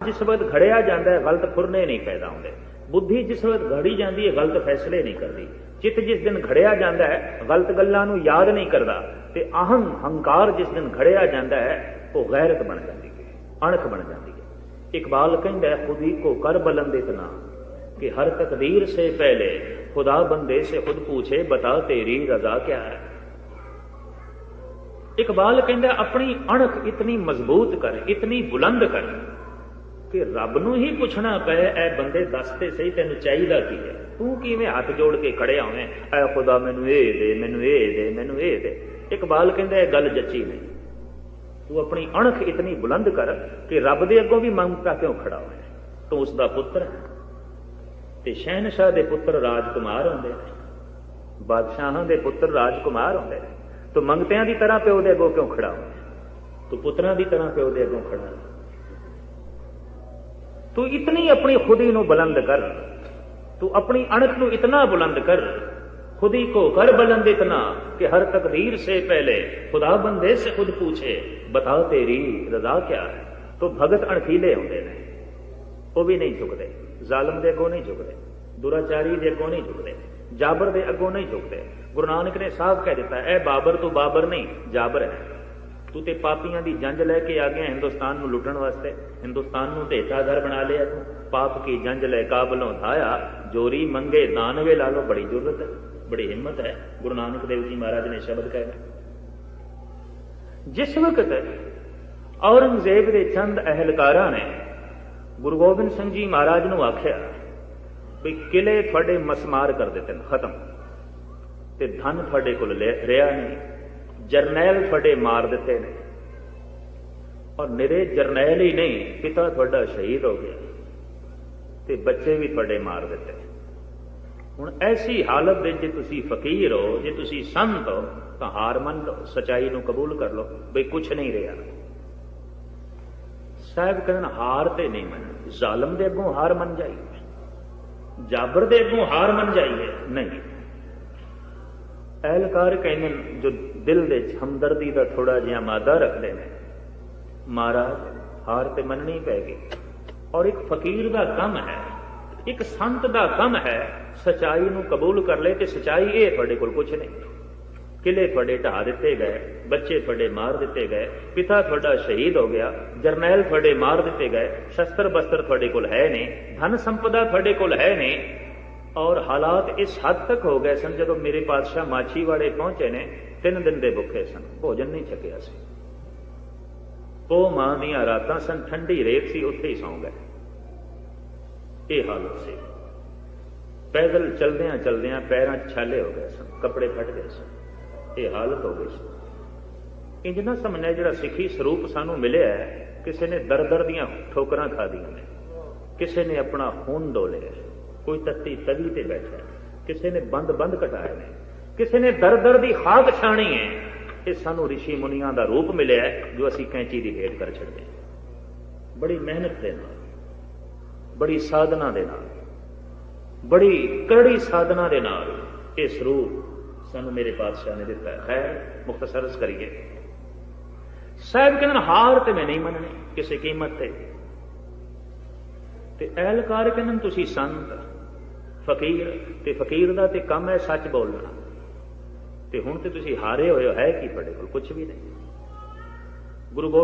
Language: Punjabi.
ਜਿਸ ਵਕਤ ਖੜਿਆ ਜਾਂਦਾ ਹੈ, ਗਲਤ ਫੁਰਨੇ ਨਹੀਂ ਪੈਦਾ ਹੁੰਦੇ। ਬੁੱਧੀ ਜਿਸ ਵਕਤ ਘੜੀ ਜਾਂਦੀ ਹੈ, ਗਲਤ ਫੈਸਲੇ ਨਹੀਂ ਕਰਦੀ। ਚਿੱਤ ਜਿਸ ਦਿਨ ਖੜਿਆ ਜਾਂਦਾ ਹੈ, ਗਲਤ ਗੱਲਾਂ ਨੂੰ ਯਾਦ ਨਹੀਂ ਕਰਦਾ ਤੇ ਅਹੰ ਹੰਕਾਰ ਜਿਸ ਦਿਨ ਖੜਿਆ ਜਾਂਦਾ ਹੈ, ਉਹ ਗੈਰਤ ਬਣ ਜਾਂਦੀ ਹੈ, ਅਣਖ ਬਣ ਜਾਂਦੀ ਹੈ। ਇਕਬਾਲ ਕਹਿੰਦਾ ਖੁਦੀ ਕੋ ਕਰ ਬਲੰਦ ਇਤਨਾ ਕਿ ਹਰ ਤਕਦੀਰ ਸੇ ਪਹਿਲੇ, ਖੁਦਾ ਬੰਦੇ ਸੇ ਖੁਦ ਪੁੱਛੇ, ਬਤਾ ਤੇਰੀ ਰਜ਼ਾ ਕਿਆ ਹੈ? ਇਕਬਾਲ ਕਹਿੰਦਾ, ਆਪਣੀ ਅਣਖ ਇਤਨੀ ਮਜ਼ਬੂਤ ਕਰ, ਇਤਨੀ ਬੁਲੰਦ ਕਰ ਕਿ ਰੱਬ ਨੂੰ ਹੀ ਪੁੱਛਣਾ ਪਏ ਐ ਬੰਦੇ ਦੱਸ ਤੇ ਸਹੀ ਤੈਨੂੰ ਚਾਹੀਦਾ ਕੀ ਹੈ? ਤੂੰ ਕਿਵੇਂ ਹੱਥ ਜੋੜ ਕੇ ਖੜਿਆ ਹੋਵੇਂ? ਐ ਖੁਦਾ, ਮੈਨੂੰ ਇਹ ਦੇ, ਮੈਨੂੰ ਇਹ ਦੇ, ਮੈਨੂੰ ਇਹ ਦੇ। ਇਕਬਾਲ ਕਹਿੰਦਾ, ਇਹ ਗੱਲ ਜੱਚੀ ਨਹੀਂ। ਤੂੰ ਆਪਣੀ ਅਣਖ ਇਤਨੀ ਬੁਲੰਦ ਕਰ ਕਿ ਰੱਬ ਦੇ ਅੱਗੋਂ ਵੀ ਮੰਗਤਾ ਕਿਉਂ ਖੜਾ ਹੋਇਆ? ਤੂੰ ਉਸ ਦਾ ਪੁੱਤਰ ਹੈ। ਤੇ ਸ਼ਹਿਨशाह ਦੇ ਪੁੱਤਰ ਰਾਜਕੁਮਾਰ ਹੁੰਦੇ ਨੇ। ਬਾਦਸ਼ਾਹਾਂ ਦੇ ਪੁੱਤਰ ਰਾਜਕੁਮਾਰ ਹੁੰਦੇ ਨੇ। ਤੂੰ ਮੰਗਤਿਆਂ ਦੀ ਤਰ੍ਹਾਂ ਪਿਓ ਦੇ ਅੱਗੋਂ ਕਿਉਂ ਖੜਾ ਹੋਇਆ? ਤੂੰ ਪੁੱਤਰਾਂ ਦੀ ਤਰ੍ਹਾਂ ਪਿਓ ਦੇ ਅੱਗੋਂ ਖੜਾ ਹੈ تو اتنی اپنی خودی نو بلند کر، تو اپنی اڑک نو اتنا بلند کر، خودی کو کر بلند اتنا کہ ہر تقدیر سے پہلے خدا بندے سے خود پوچھے، بتا تیری رضا کیا ہے؟ تو بھگت اڑکیلے ہوندے نے وہ بھی نہیں جھکتے، ظالم دے اگوں نہیں جھکتے دوراچاری دے اگوں نہیں جھکتے، جابر دے اگوں نہیں جھکتے گرو نانک نے صاف کہہ دیتا ہے، اے بابر تو بابر نہیں، جابر ہے۔ ਤੂੰ ਤੇ ਪਾਪੀਆਂ ਦੀ ਜੰਜ ਲੈ ਕੇ ਆ ਗਿਆ ਹਿੰਦੁਸਤਾਨ ਨੂੰ ਲੁੱਟਣ ਵਾਸਤੇ। ਹਿੰਦੁਸਤਾਨ ਨੂੰ ਢੇਟਾ ਘਰ ਬਣਾ ਲਿਆ ਤੂੰ। ਪਾਪ ਕੀ ਜੰਜ ਲੈ ਕਾਬਲੋਂ ਧਾਇਆ। ਜੋਰੀ ਮੰਗੇ ਦਾਨਵੇ ਲਾ ਲੋ ਬੜੀ ਜ਼ਰੂਰਤ ਹੈ, ਬੜੀ ਹਿੰਮਤ ਹੈ। ਗੁਰੂ ਨਾਨਕ ਦੇਵ ਜੀ ਮਹਾਰਾਜ ਨੇ ਸ਼ਬਦ ਕਹਿਆ ਜਿਸ ਵਕਤ ਔਰੰਗਜ਼ੇਬ ਦੇ ਚੰਦ ਅਹਿਲਕਾਰਾਂ ਨੇ ਗੁਰੂ ਗੋਬਿੰਦ ਸਿੰਘ ਜੀ ਮਹਾਰਾਜ ਨੂੰ ਆਖਿਆ ਵੀ ਕਿਲੇ ਤੁਹਾਡੇ ਮਸਮਾਰ ਕਰ ਦਿੱਤੇ ਨੇ, ਖਤਮ। ਤੇ ਧਨ ਤੁਹਾਡੇ ਕੋਲ ਰਿਹਾ ਨਹੀਂ। ਜਰਨੈਲ ਤੁਹਾਡੇ ਮਾਰ ਦਿੱਤੇ ਨੇ। ਔਰ ਨਿਰੇ ਜਰਨੈਲ ਹੀ ਨਹੀਂ, ਪਿਤਾ ਤੁਹਾਡਾ ਸ਼ਹੀਦ ਹੋ ਗਿਆ ਤੇ ਬੱਚੇ ਵੀ ਤੁਹਾਡੇ ਮਾਰ ਦਿੱਤੇ। ਹੁਣ ਐਸੀ ਹਾਲਤ ਦੇ ਜੇ ਤੁਸੀਂ ਫਕੀਰ ਹੋ, ਜੇ ਤੁਸੀਂ ਸੰਤ ਹੋ, ਤਾਂ ਹਾਰ ਮੰਨ ਲਓ, ਸਚਾਈ ਨੂੰ ਕਬੂਲ ਕਰ ਲਓ, ਬਈ ਕੁਝ ਨਹੀਂ ਰਿਹਾ। ਸਾਹਿਬ ਕਹਿੰਦੇ ਹਾਰ ਤੇ ਨਹੀਂ ਮੰਨ ਜ਼ਾਲਮ ਦੇ ਅੱਗੋਂ ਹਾਰ ਮੰਨ ਜਾਈਏ। ਜਾਬਰ ਦੇ ਅੱਗੋਂ ਹਾਰ ਮੰਨ ਜਾਈਏ, ਨਹੀਂ। ਐਲਕਾਰ ਕਹਿੰਦੇ ਨੇ, ਜੋ ਦਿਲ ਦੇ ਵਿੱਚ ਹਮਦਰਦੀ ਦਾ ਥੋੜਾ ਜਿਹਾ ਮਾਦਾ ਰੱਖਦੇ ਨੇ ਮਹਾਰਾਜ ਹਾਰ ਤੇ ਮੰਨਣੀ ਪੈਗੀ ਔਰ ਇੱਕ ਫਕੀਰ ਦਾ ਕੰਮ ਹੈ ਇੱਕ ਸੰਤ ਦਾ ਕੰਮ ਹੈ ਸਚਾਈ ਨੂੰ ਕਬੂਲ ਕਰ ਲੈ ਤੇ ਸਚਾਈ ਇਹ ਤੁਹਾਡੇ ਕੋਲ ਕੁਝ ਨਹੀਂ। ਕਿਲੇ ਤੁਹਾਡੇ ਢਾ ਦਿੱਤੇ ਗਏ ਬੱਚੇ ਤੁਹਾਡੇ ਮਾਰ ਦਿੱਤੇ ਗਏ ਪਿਤਾ ਤੁਹਾਡਾ ਸ਼ਹੀਦ ਹੋ ਗਿਆ ਜਰਨੈਲ ਤੁਹਾਡੇ ਮਾਰ ਦਿੱਤੇ ਗਏ ਸ਼ਸਤਰ ਬਸਤਰ ਤੁਹਾਡੇ ਕੋਲ ਹੈ ਨਹੀਂ ਧਨ ਸੰਪਦਾ ਤੁਹਾਡੇ ਕੋਲ ਹੈ ਨਹੀਂ। ਔਰ ਹਾਲਾਤ ਇਸ ਹੱਦ ਤੱਕ ਹੋ ਗਏ ਸਨ ਜਦੋਂ ਮੇਰੇ ਪਾਤਸ਼ਾਹ ਮਾਛੀਵਾੜੇ ਪਹੁੰਚੇ ਨੇ, ਤਿੰਨ ਦਿਨ ਦੇ ਭੁੱਖੇ ਸਨ, ਭੋਜਨ ਨਹੀਂ ਛਕਿਆ ਸੀ। ਉਹ ਮਾਂ ਦੀਆਂ ਰਾਤਾਂ ਸਨ ਠੰਡੀ ਰੇਤ ਸੀ, ਉੱਥੇ ਹੀ ਸੌਂ ਗਏ। ਇਹ ਹਾਲਤ ਸੀ। ਪੈਦਲ ਚਲਦਿਆਂ ਚਲਦਿਆਂ ਪੈਰਾਂ ਛਾਲੇ ਹੋ ਗਏ ਸਨ, ਕੱਪੜੇ ਫਟ ਗਏ ਸਨ। ਇਹ ਹਾਲਤ ਹੋ ਗਈ ਸੀ। ਇੰਜ ਨਾ ਸਮਝਿਆ ਜਿਹੜਾ ਸਿੱਖੀ ਸਰੂਪ ਸਾਨੂੰ ਮਿਲਿਆ ਕਿਸੇ ਨੇ ਦਰ ਦਰ ਦੀਆਂ ਠੋਕਰਾਂ ਖਾਦੀਆਂ ਨੇ, ਕਿਸੇ ਨੇ ਆਪਣਾ ਖੂਨ ਡੋਲਿਆ ਕੋਈ ਤੱਤੀ ਤਵੀ ਤੇ ਬੈਠਾ ਕਿਸੇ ਨੇ ਬੰਦ ਬੰਦ ਕਟਾਏ ਨੇ। ਕਿਸੇ ਨੇ ਦਰ ਦਰ ਦੀ ਖਾਕ ਛਾਣੀ ਹੈ। ਇਹ ਸਾਨੂੰ ઋષਿ ਮੁਨੀਆਂ ਦਾ ਰੂਪ ਮਿਲਿਆ ਜੋ ਅਸੀਂ ਕੈਂਚੀ ਦੀ ਹੇਠ ਕਰ ਛੱਡਦੇ ਹਾਂ। ਬੜੀ ਮਿਹਨਤ ਦੇ ਨਾਲ ਬੜੀ ਸਾਧਨਾ ਦੇ ਨਾਲ ਬੜੀ ਕਰੜੀ ਸਾਧਨਾ ਦੇ ਨਾਲ ਇਹ ਸਰੂਪ ਸਾਨੂੰ ਮੇਰੇ ਪਾਤਸ਼ਾਹ ਨੇ ਦਿੱਤਾ ਹੈ। ਖੈਰ ਮੁਖਤਸਰਸ ਕਰੀਏ। ਸਾਹਿਬ ਕਹਿੰਦੇ ਨੇ, ਹਾਰ ਤੇ ਮੈਂ ਨਹੀਂ ਮੰਨਣੀ ਕਿਸੇ ਕੀਮਤ ਤੇ। ਤੇ ਐਲਕਾਰ ਕਹਿੰਦੇ ਨੇ, ਤੁਸੀਂ ਸੰਤ। ਫਕੀਰ, ਤੇ ਫਕੀਰ ਦਾ ਤੇ ਕੰਮ ਹੈ ਸੱਚ ਬੋਲਣਾ। ਤੇ ਹੁਣ ਤੇ ਤੁਸੀਂ ਹਾਰੇ ਹੋਏ ਹੋ, ਹੈ ਕੀ ਤੁਹਾਡੇ ਕੋਲ? ਕੁਝ ਵੀ ਨਹੀਂ। ਗੁਰੂ ਗੋਬਿੰਦ